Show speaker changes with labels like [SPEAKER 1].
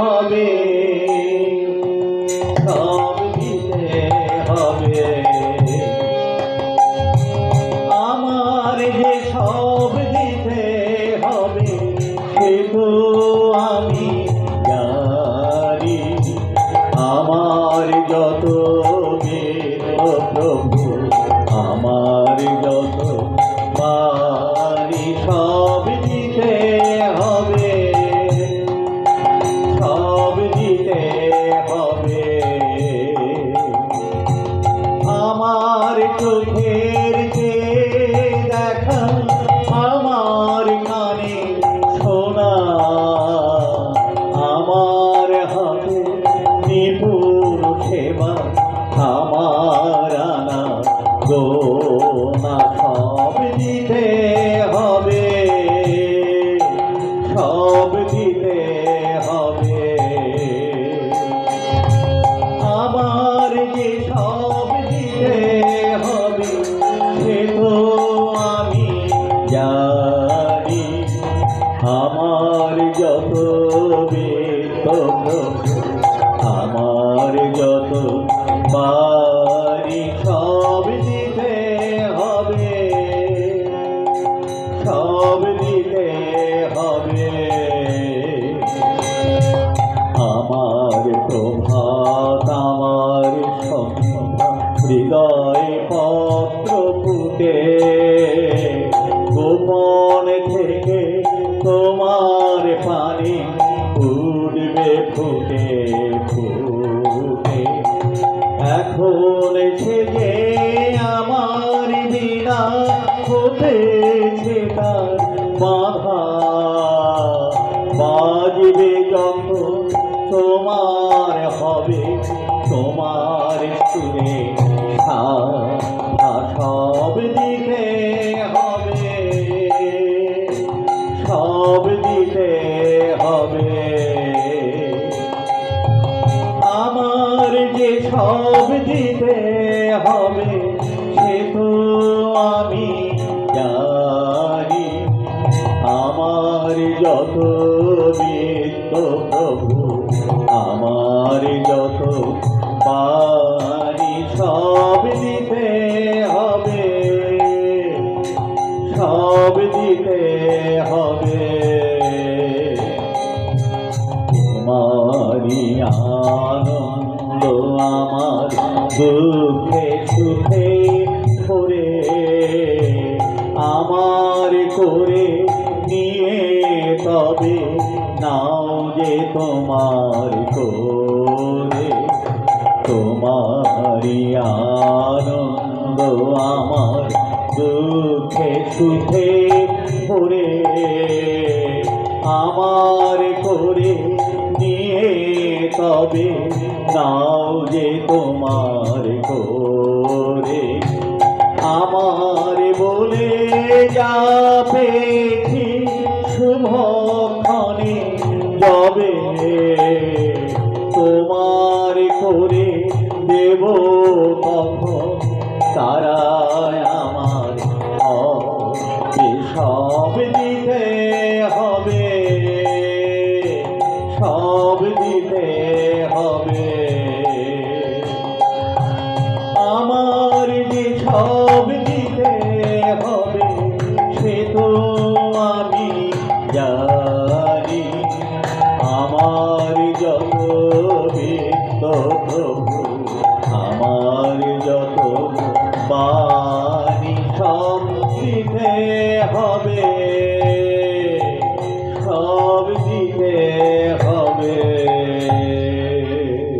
[SPEAKER 1] হবে। সব দিতে হবে। আমার যে সব দিতে হবে, সে তো আমি জানি। আমার যত দেখা আমার কানে শোনা আমার হাতে নিপুণ সেবা আমার আনা গোনা সব আমার যত আমার যত বাড়ি সব দিতে হবে সব দিতে হবে আমার প্রভাত আমার হৃদয় পত্র ফুটে গোপন উঠবে ফুটে ফুটে। এখন সে যে আমার বিনা হতেছে তার বাধা। বাজবে যখন তোমার হবে, তোমার সুরে সাধা সব দিতে সব দিতে হবে সে তো আমি জানি। আমার যত বিত্ত প্রভু আমার যত বাণী দুঃখে সুখে করে আমার করে নিয়ে তবে নাও যে তোমার করে। তোমারি আনন্দ আমার দুঃখে সুখে ভরে। আমার করে নিয়ে তবে নাও যে তোমার করে? আমার বলে যাবে শুভক্ষণে যাবে তোমার দিতে হবে। আমার যে সব দিতে হবে, সে তো আমি জানি। আমার যত বিত্ত আমার যত বাণী সব দিতে হবে।